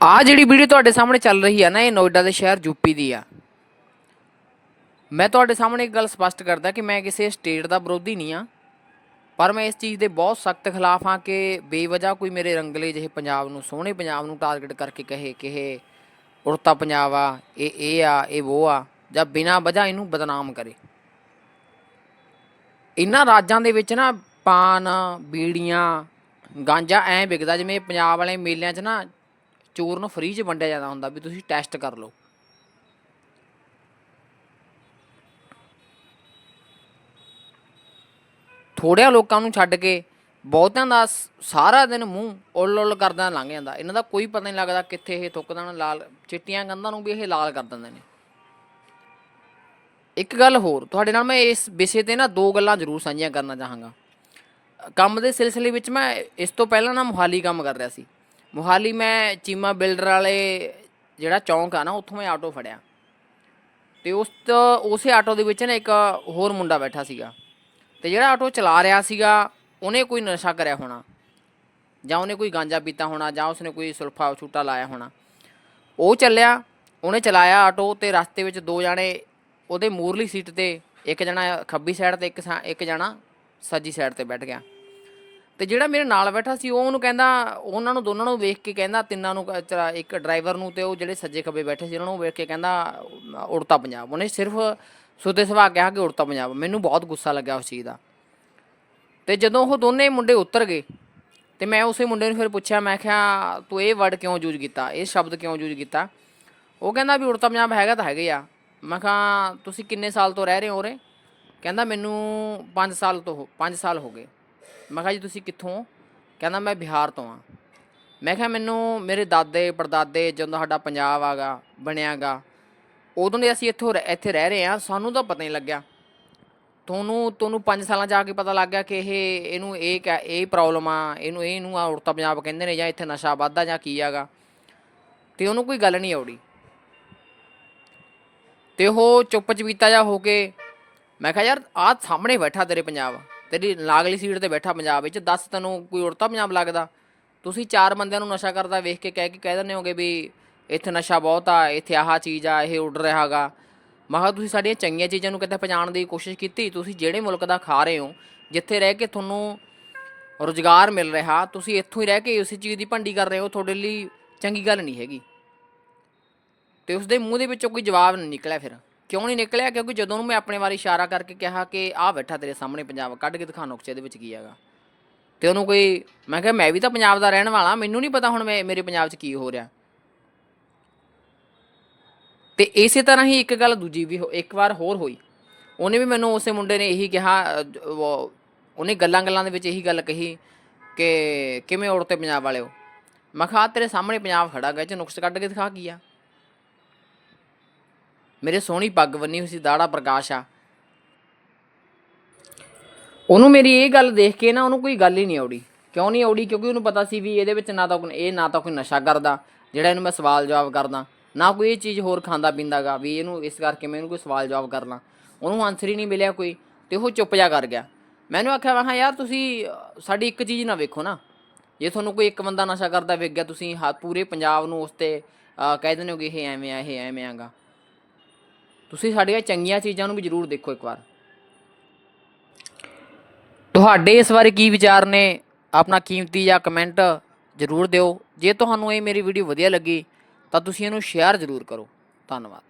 ਆ ਜਿਹੜੀ ਵੀਡੀਓ ਤੁਹਾਡੇ ਸਾਹਮਣੇ ਚੱਲ ਰਹੀ ਆ ਨਾ, ਇਹ ਨੋਇਡਾ ਦੇ ਸ਼ਹਿਰ ਯੂਪੀ ਦੀ ਆ। ਮੈਂ ਤੁਹਾਡੇ ਸਾਹਮਣੇ ਇੱਕ ਗੱਲ ਸਪਸ਼ਟ ਕਰਦਾ ਕਿ ਮੈਂ ਕਿਸੇ ਸਟੇਟ ਦਾ ਵਿਰੋਧੀ ਨਹੀਂ ਆ, ਪਰ ਮੈਂ ਇਸ ਚੀਜ਼ ਦੇ ਬਹੁਤ ਸਖਤ ਖਿਲਾਫ ਹਾਂ ਕਿ ਬੇਵਜ੍ਹਾ ਕੋਈ ਮੇਰੇ ਰੰਗਲੇ ਜਿਹੇ ਪੰਜਾਬ ਨੂੰ, ਸੋਹਣੇ ਪੰਜਾਬ ਨੂੰ ਟਾਰਗੇਟ ਕਰਕੇ ਕਹੇ ਕਿ ਇਹ ਉੜਤਾ ਪੰਜਾਬ ਆ, ਇਹ ਇਹ ਆ, ਇਹ ਉਹ ਆ, ਜਾਂ ਬਿਨਾਂ ਵਜ੍ਹਾ ਇਹਨੂੰ ਬਦਨਾਮ ਕਰੇ। ਇਹਨਾਂ ਰਾਜਾਂ ਦੇ ਵਿੱਚ ਨਾ ਪਾਨ, ਬੀੜੀਆਂ, ਗਾਂਜਾ ਐਂ ਵਿਕਦਾ, ਜਿਵੇਂ ਪੰਜਾਬ ਵਾਲੇ ਮੇਲਿਆਂ 'ਚ ਨਾ ਚੋਰ ਨੂੰ ਫ੍ਰੀ 'ਚ ਵੰਡਿਆ ਜਾਂਦਾ ਹੁੰਦਾ ਵੀ ਤੁਸੀਂ ਟੈਸਟ ਕਰ ਲਓ। ਥੋੜਿਆਂ ਲੋਕਾਂ ਨੂੰ ਛੱਡ ਕੇ ਬਹੁਤਿਆਂ ਦਾ ਸਾਰਾ ਦਿਨ ਮੂੰਹ ਉੱਲ ਉਲ ਕਰਦਾ ਲੰਘ ਜਾਂਦਾ। ਇਹਨਾਂ ਦਾ ਕੋਈ ਪਤਾ ਨਹੀਂ ਲੱਗਦਾ ਕਿੱਥੇ ਇਹ ਥੁੱਕ ਦੇਣ, ਲਾਲ ਚਿੱਟੀਆਂ ਗੰਧਾਂ ਨੂੰ ਵੀ ਇਹ ਲਾਲ ਕਰ ਦਿੰਦੇ ਨੇ। ਇੱਕ ਗੱਲ ਹੋਰ, ਤੁਹਾਡੇ ਨਾਲ ਮੈਂ ਇਸ ਵਿਸ਼ੇ ਤੇ ਨਾ ਦੋ ਗੱਲਾਂ ਜ਼ਰੂਰ ਸਾਂਝੀਆਂ ਕਰਨਾ ਚਾਹਾਂਗਾ। ਕੰਮ ਦੇ ਸਿਲਸਿਲੇ ਵਿੱਚ ਮੈਂ ਇਸ ਤੋਂ ਪਹਿਲਾਂ ਨਾ ਮੁਹਾਲੀ ਕੰਮ ਕਰ ਰਿਹਾ ਸੀ। ਮੁਹਾਲੀ ਮੈਂ ਚੀਮਾ ਬਿਲਡਰ ਵਾਲੇ ਜਿਹੜਾ ਚੌਂਕ ਆ ਨਾ, ਉੱਥੋਂ ਮੈਂ ਆਟੋ ਫੜਿਆ। ਤੇ ਉਸ ਉਸੇ ਆਟੋ ਦੇ ਵਿੱਚ ਨਾ ਇੱਕ ਹੋਰ ਮੁੰਡਾ ਬੈਠਾ ਸੀਗਾ। ਤੇ ਜਿਹੜਾ ਆਟੋ ਚਲਾ ਰਿਹਾ ਸੀਗਾ, ਉਹਨੇ ਕੋਈ ਨਸ਼ਾ ਕਰਿਆ ਹੋਣਾ। ਜਾਂ ਉਹਨੇ ਕੋਈ ਗਾਂਜਾ ਪੀਤਾ ਹੋਣਾ, ਜਾਂ ਉਸਨੇ ਕੋਈ ਸੁਲਫਾ ਛੂਟਾ ਲਾਇਆ ਹੋਣਾ। ਉਹ ਚੱਲਿਆ, ਉਹਨੇ ਚਲਾਇਆ ਆਟੋ ਤੇ ਰਸਤੇ ਵਿੱਚ ਦੋ ਜਾਣੇ, ਉਹਦੇ ਮੂਰਲੀ ਸੀਟ ਤੇ ਇੱਕ ਜਣਾ ਖੱਬੀ ਸਾਈਡ ਤੇ, ਇੱਕ ਸਾ- ਇੱਕ ਜਣਾ ਸੱਜੀ ਸਾਈਡ ਤੇ ਬੈਠ ਗਿਆ। ਤੇ ਜਿਹੜਾ ਮੇਰੇ ਨਾਲ ਬੈਠਾ ਸੀ, ਉਹ ਉਹਨੂੰ ਕਹਿੰਦਾ, ਉਹਨਾਂ ਨੂੰ ਦੋਨਾਂ ਨੂੰ ਵੇਖ ਕੇ ਕਹਿੰਦਾ, ਤਿੰਨਾਂ ਨੂੰ ਕ- ਇੱਕ ਡਰਾਈਵਰ ਨੂੰ ਤੇ ਉਹ ਜਿਹੜੇ ਸੱਜੇ ਖੱਬੇ ਬੈਠੇ ਸੀ, ਉਹਨਾਂ ਨੂੰ ਵੇਖ ਕੇ ਕਹਿੰਦਾ, ਉੜਤਾ ਪੰਜਾਬ। ਉਹਨੇ ਸਿਰਫ ਸੁਦੇ ਸੁਭਾਅ ਕਿਹਾ ਕਿ ਉੜਤਾ ਪੰਜਾਬ। ਮੈਨੂੰ ਬਹੁਤ ਗੁੱਸਾ ਲੱਗਿਆ ਉਸ ਚੀਜ਼ ਦਾ। ਤੇ ਜਦੋਂ ਉਹ ਦੋਨੇ ਮੁੰਡੇ ਉਤਰ ਗਏ, ਤੇ ਮੈਂ ਉਸੇ ਮੁੰਡੇ ਨੂੰ ਫਿਰ ਪੁੱਛਿਆ, ਮੈਂ ਕਿਹਾ, ਤੂੰ ਇਹ ਵਰਡ ਕਿਉਂ ਯੂਜ਼ ਕੀਤਾ? ਇਹ ਸ਼ਬਦ ਕਿਉਂ ਯੂਜ਼ ਕੀਤਾ? ਉਹ ਕਹਿੰਦਾ ਵੀ, ਉੜਤਾ ਪੰਜਾਬ ਹੈਗਾ ਤਾਂ ਹੈਗੇ ਆ। ਮੈਂ ਕਿਹਾ, ਤੁਸੀਂ ਕਿੰਨੇ ਸਾਲ ਤੋਂ ਰਹਿ ਰਹੇ ਹੋ ਉਰੇ? ਕਹਿੰਦਾ, ਮੈਨੂੰ 5 ਸਾਲ ਤੋਂ 5 ਸਾਲ ਹੋ ਗਏ। ਮੈਂ ਕਿਹਾ ਜੀ ਤੁਸੀਂ ਕਿੱਥੋਂ? ਕਹਿੰਦਾ ਮੈਂ ਬਿਹਾਰ ਤੋਂ ਆ ਮੈਂ ਕਿਹਾ ਮੈਨੂੰ ਮੇਰੇ ਦਾਦੇ, ਪੜਦਾਦੇ ਜਦੋਂ ਸਾਡਾ ਪੰਜਾਬ ਆਗਾ, ਬਣਿਆਗਾ, ਉਦੋਂ ਦੇ ਅਸੀਂ ਇੱਥੋਂ ਰਹਿ- ਇੱਥੇ ਰਹਿ ਰਹੇ ਆ ਸਾਨੂੰ ਤਾਂ ਪਤਾ ਨਹੀਂ ਲੱਗਿਆ। ਤੁਹਾਨੂੰ ਤੁਹਾਨੂੰ 5 ਸਾਲਾਂ ਜਾ ਕੇ ਪਤਾ ਲੱਗ ਗਿਆ ਕਿ ਇਹ, ਇਹਨੂੰ ਇਹ ਕਹਿ- ਇਹ ਪ੍ਰੋਬਲਮ ਆ, ਇਹਨੂੰ ਇਹਨੂੰ ਆ ਉੜਤਾ ਪੰਜਾਬ ਕਹਿੰਦੇ ਨੇ ਜਾਂ ਇੱਥੇ ਨਸ਼ਾ ਵੱਧਦਾ ਜਾਂ ਕੀ ਆਗਾ। ਤੇ ਉਹਨੂੰ ਕੋਈ ਗੱਲ ਨਹੀਂ ਆਉੜੀ। ਤੇ ਉਹ ਚੁੱਪ ਚਪੀਤਾ ਜਾ ਹੋ ਕੇ, ਮੈਂ ਕਿਹਾ ਯਾਰ ਆਹ ਸਾਹਮਣੇ ਬੈਠਾ ਤੇਰੇ ਪੰਜਾਬ। ਤੇਰੀ ਲਾਗਲੀ ਸੀਟ ਤੇ ਬੈਠਾ ਪੰਜਾਬ ਵਿੱਚ, ਦੱਸ ਤੈਨੂੰ ਕੋਈ ਉੜਤਾ ਪੰਜਾਬ ਲੱਗਦਾ? ਤੁਸੀਂ ਚਾਰ ਬੰਦਿਆਂ ਨੂੰ ਨਸ਼ਾ ਕਰਦਾ ਵੇਖ ਕੇ ਕਹਿ ਕੇ ਕਹਿ ਦਿੰਦੇ ਹੋਗੇ ਵੀ ਇੱਥੇ ਨਸ਼ਾ ਬਹੁਤ ਆ, ਇੱਥੇ ਆਹ ਚੀਜ਼ ਆ, ਇਹ ਉੱਡ ਰਿਹਾਗਾ ਮੈਂ ਕਿਹਾ ਤੁਸੀਂ ਸਾਡੀਆਂ ਚੰਗੀਆਂ ਚੀਜ਼ਾਂ ਨੂੰ ਕਿਤੇ ਪਹੁੰਚਾਉਣ ਦੀ ਕੋਸ਼ਿਸ਼ ਕੀਤੀ, ਤੁਸੀਂ ਜਿਹੜੇ ਮੁਲਕ ਦਾ ਖਾ ਰਹੇ ਹੋ, ਜਿੱਥੇ ਰਹਿ ਕੇ ਤੁਹਾਨੂੰ ਰੁਜ਼ਗਾਰ ਮਿਲ ਰਿਹਾ, ਤੁਸੀਂ ਇੱਥੋਂ ਹੀ ਰਹਿ ਕੇ ਉਸੇ ਚੀਜ਼ ਦੀ ਭੰਡੀ ਕਰ ਰਹੇ ਹੋ, ਤੁਹਾਡੇ ਲਈ ਚੰਗੀ ਗੱਲ ਨਹੀਂ ਹੈਗੀ। ਤੇ ਉਸਦੇ ਮੂੰਹ ਦੇ ਵਿੱਚੋਂ ਕੋਈ ਜਵਾਬ ਨਹੀਂ ਨਿਕਲਿਆ ਫਿਰ। ਕਿਉਂ ਨਹੀਂ ਨਿਕਲਿਆ? ਕਿਉਂਕਿ ਜਦੋਂ ਨੂੰ ਮੈਂ ਆਪਣੇ ਵਾਰੀ ਇਸ਼ਾਰਾ ਕਰਕੇ ਕਿਹਾ ਕਿ ਆਹ ਬੈਠਾ ਤੇਰੇ ਸਾਹਮਣੇ ਪੰਜਾਬ, ਕੱਢ ਕੇ ਦਿਖਾ ਨੁਕਸੇ ਦੇ ਵਿੱਚ ਕੀ ਹੈਗਾ। ਤੇ ਉਹਨੂੰ ਕੋਈ, ਮੈਂ ਕਿਹਾ, ਮੈਂ ਵੀ ਤਾਂ ਪੰਜਾਬ ਦਾ ਰਹਿਣ ਵਾਲਾ, ਮੈਨੂੰ ਨਹੀਂ ਪਤਾ ਹੁਣ ਮੈਂ, ਮੇਰੇ ਪੰਜਾਬ 'ਚ ਕੀ ਹੋ ਰਿਹਾ। ਤੇ ਇਸੇ ਤਰ੍ਹਾਂ ਹੀ ਇੱਕ ਗੱਲ ਦੂਜੀ ਵੀ ਹੋ- ਇੱਕ ਵਾਰ ਹੋਰ ਹੋਈ। ਉਹਨੇ ਵੀ ਮੈਨੂੰ ਉਸੇ ਮੁੰਡੇ ਨੇ ਇਹੀ ਕਿਹਾ ਉਹਨੇ ਗੱਲਾਂ ਗੱਲਾਂ ਦੇ ਵਿੱਚ ਇਹੀ ਗੱਲ ਕਹੀ ਕਿ ਕਿਵੇਂ ਔਰਤੇ ਪੰਜਾਬ ਵਾਲਿਓ? ਮੈਂ ਕਿਹਾ, ਆਹ ਤੇਰੇ ਸਾਹਮਣੇ ਪੰਜਾਬ ਖੜਾ ਗਿਆ ਚ ਨੁਕਸ ਕੱਢ ਕੇ ਦਿਖਾ ਕੀ ਆ? ਮੇਰੇ ਸੋਹਣੀ ਪੱਗ ਬੰਨੀ ਹੋਈ ਸੀ, ਦਾੜਾ ਪ੍ਰਕਾਸ਼ ਆ। ਉਹਨੂੰ ਮੇਰੀ ਇਹ ਗੱਲ ਦੇਖ ਕੇ ਨਾ ਉਹਨੂੰ ਕੋਈ ਗੱਲ ਹੀ ਨਹੀਂ ਆਉੜੀ। ਕਿਉਂ ਨਹੀਂ ਆਉੜੀ? ਕਿਉਂਕਿ ਉਹਨੂੰ ਪਤਾ ਸੀ ਵੀ ਇਹਦੇ ਵਿੱਚ ਨਾ ਤਾਂ ਇਹ ਨਾ ਤਾਂ ਕੋਈ ਨਸ਼ਾ ਕਰਦਾ, ਜਿਹੜਾ ਇਹਨੂੰ ਮੈਂ ਸਵਾਲ ਜਵਾਬ ਕਰਦਾ। ਨਾ ਕੋਈ ਇਹ ਚੀਜ਼ ਹੋਰ ਖਾਂਦਾ ਪੀਂਦਾਗਾ ਵੀ ਇਹਨੂੰ ਇਸ ਕਰਕੇ ਮੈਂ ਇਹਨੂੰ ਕੋਈ ਸਵਾਲ ਜਵਾਬ ਕਰ ਲਾਂ ਉਹਨੂੰ ਆਨਸਰ ਹੀ ਨਹੀਂ ਮਿਲਿਆ ਕੋਈ ਤੇ ਉਹ ਚੁੱਪ ਜਾ ਕਰ ਗਿਆ। ਮੈਨੂੰ ਆਖਿਆ ਵਾ ਹਾਂ ਯਾਰ ਤੁਸੀਂ ਸਾਡੀ ਇੱਕ ਚੀਜ਼ ਨਾ ਵੇਖੋ ਨਾ। ਜੇ ਤੁਹਾਨੂੰ ਕੋਈ ਇੱਕ ਬੰਦਾ ਨਸ਼ਾ ਕਰਦਾ ਵੇਖ ਗਿਆ ਤੁਸੀਂ ਹਾ- ਪੂਰੇ ਪੰਜਾਬ ਨੂੰ ਉਸ ਤੇ ਕਹਿ ਦਿੰਦੇ ਹੋ ਕਿ ਇਹ ਐਵੇਂ ਆ, ਇਹ ਐਵੇਂ ਆਗਾ। ਤੁਸੀਂ ਸਾਡੀਆਂ ਚੰਗੀਆਂ ਚੀਜ਼ਾਂ ਨੂੰ ਵੀ ਜ਼ਰੂਰ ਦੇਖੋ ਇੱਕ ਵਾਰ। ਤੁਹਾਡੇ ਇਸ ਬਾਰੇ ਕੀ ਵਿਚਾਰ ਨੇ? ਆਪਣਾ ਕੀਮਤੀ ਜਾਂ ਕਮੈਂਟ ਜ਼ਰੂਰ ਦਿਓ। ਜੇ ਤੁਹਾਨੂੰ ਇਹ ਮੇਰੀ ਵੀਡੀਓ ਵਧੀਆ ਲੱਗੀ, ਤਾਂ ਤੁਸੀਂ ਇਹਨੂੰ ਸ਼ੇਅਰ ਜ਼ਰੂਰ ਕਰੋ। ਧੰਨਵਾਦ।